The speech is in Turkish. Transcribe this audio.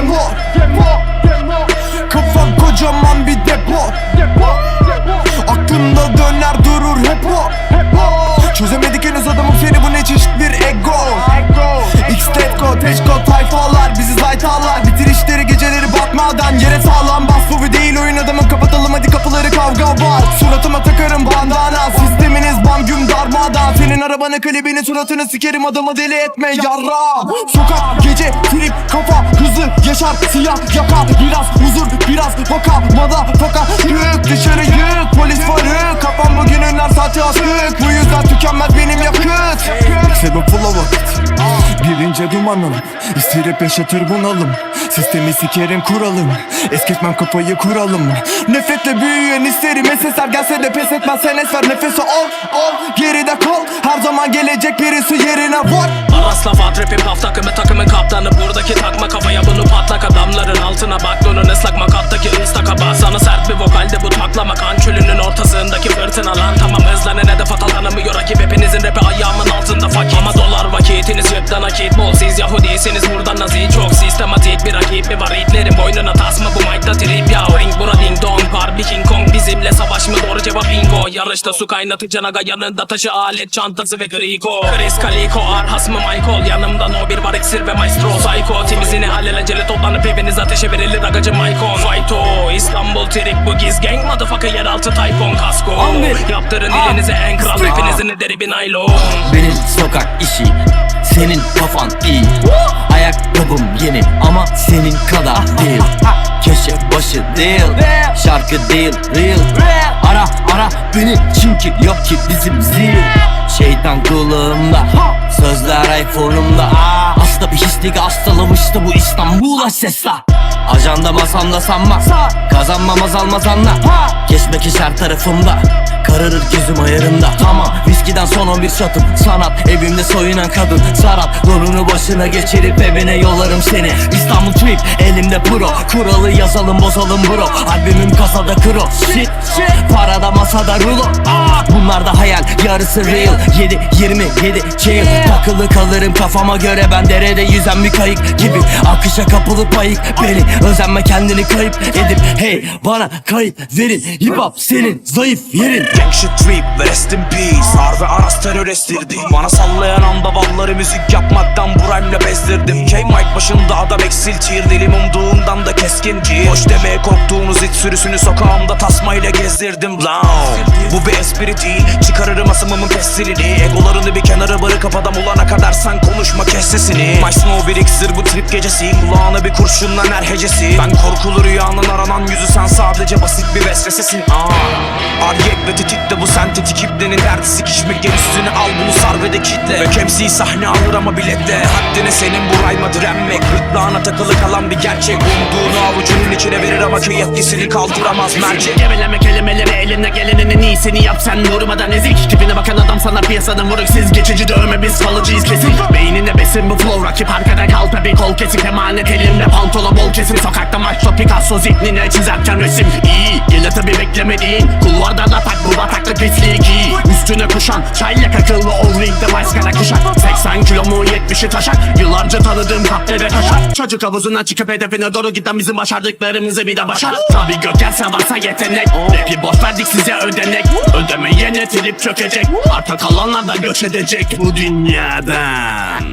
get more, get more. İzleme klibini suratını sikerim adamı deli etme yarra. Sokak gece trip kafa hızlı yaşar siyah yaka. Biraz huzur biraz vaka mada faka Yük dışarı yük polis farı Kafam bugününler saati asık. Bu yüzden tükenmez benim yakıt. Sebep pula vakit Birinci dumanım. İstirip yaşatır bunalım Sistemi sikerim kuralım. Eskitmem kafayı kuralım. Nefretle büyüyen isterim SSR gelse de pes etmez. Sen esver Nefesi al al geride kal. Her zaman gelecek birisi yerine var. Arasla fat rapim paf takımı takımın kaptanı. Buradaki takma kafaya bunu patlak adamların altına bak. Donun ıslak makattaki ısta kaba Sana sert bir vokalde bu taklama. Kan çölünün ortasındaki fırtına lan Tamam. Hızlanın hedef atalanamıyor. Rakip Hepinizin rapi ayağımın altında fakir. Ama dolar vakitiniz yırttan nakit. Bol Yahudiyseniz buradan nazi çok Sistematik bir rakip mi var? İtlerin boynuna tasma Bu mic'da trip. Ya ring bura ding dong. Harbi King Kong bizimle savaş mı? Doğru cevap bingo. Yarışta su kaynatı aga yanında taşı alet çantası ve griko. Chris Calico ar hasmı Michael? Yanımda no bir var iksir ve maestro Psycho. Timizine alelacele toplanıp hepiniz ateşe verilir agacı Maicon. Fighto İstanbul trik bu giz gang Motherfucker yeraltı Tayfun kasko. Yaptırın dilinize en kral hepinizin ederi bir naylon. Benim sokak işi Senin kafan iyi Ayakkabım yeni ama senin kadar değil. Köşe başı değil Şarkı değil real. Ara ara beni çünkü yok ki bizim zil. Şeytan kulağımda Sözler iPhone'umda. Hasta bir hislik hastalamıştı bu İstanbul'a sesla Ajanda masamda sanma Kazanmam azalmaz anla Geçmek iş tarafımda Kararır gözüm ayarında. Tamam viskiden son 11 şatım Sanat evimde soyunan kadın Sarat donunu başına geçirip evine yollarım seni. İstanbul trip elimde pro. Kuralı yazalım bozalım bro. Albümüm kasada kro. Shit Parada masada rulo. Aa, Bunlar da hayal yarısı real. 7 27 chill. Takılı kalırım kafama göre ben derede yüzen bir kayık gibi. Akışa kapılı payık beni Özenme kendini kayıp edip. Hey bana kayıt verin. Hip hop senin zayıf yerin. Gang trip rest in peace. Harbi Aras terör estirdi Bana sallayan anda valları müzik yapmaktan bu rhyme'le bezdirdim. K-Mike başında adam eksil tier Dilim umduğumdan da keskin G Boş demeye korktuğunuz it sürüsünü sokağımda tasmayla gezdirdim. Lan Bu bir espri değil Çıkarırım asımımın pestilini Egolarını bir kenara bırakıp adam olana kadar sen konuşma kes sesini. My snow bir iksir bu trip gecesi. Kulağına bir kurşunla her hecesi. Ben korkulu rüyanın aranan yüzü sen sadece basit bir vesvesesin. Aa. Aryek ve tetik de bu sentetik iplenin derdi sikişmek gel üstüne al bunu sar ve de kitle. Ve kemsi sahne alır ama biletle. Haddine senin bu rayma direnmek. Gırtlağına takılı kalan bir gerçek. Umduğunu avucunun içine verir ama köy etkisini kaldıramaz mercek. Geveleme kelimeleri eline gelenin en iyisini yap sen durmadan ezik Tipine bakan adam sana piyasadan vuruk siz geçici dövme biz kalıcıyız kesin. Beynine besin bu flow rakip arkada kal tabi kol kesik emanet elimde pantolon bol kesim. Sokakta maçta Picasso zihnine çizerken resim. İyi gele tabi beklemediğin kulvarda da tak bu bataklık pisliği giy Üstüne kuşan çayla kakıllı o ringde maskara kuşak 80 kilo mu 70'i taşak Yıllarca tanıdığım kahve ve kaşar. Çocuk havuzuna çıkıp hedefine doğru giden bizim başardıklarımızı bir de başar. Tabi gökelse varsa yetenek. Rapi boş verdik size ödenek. Ödemeye netilip çökecek. Arta kalanlar da göç edecek bu dünyadan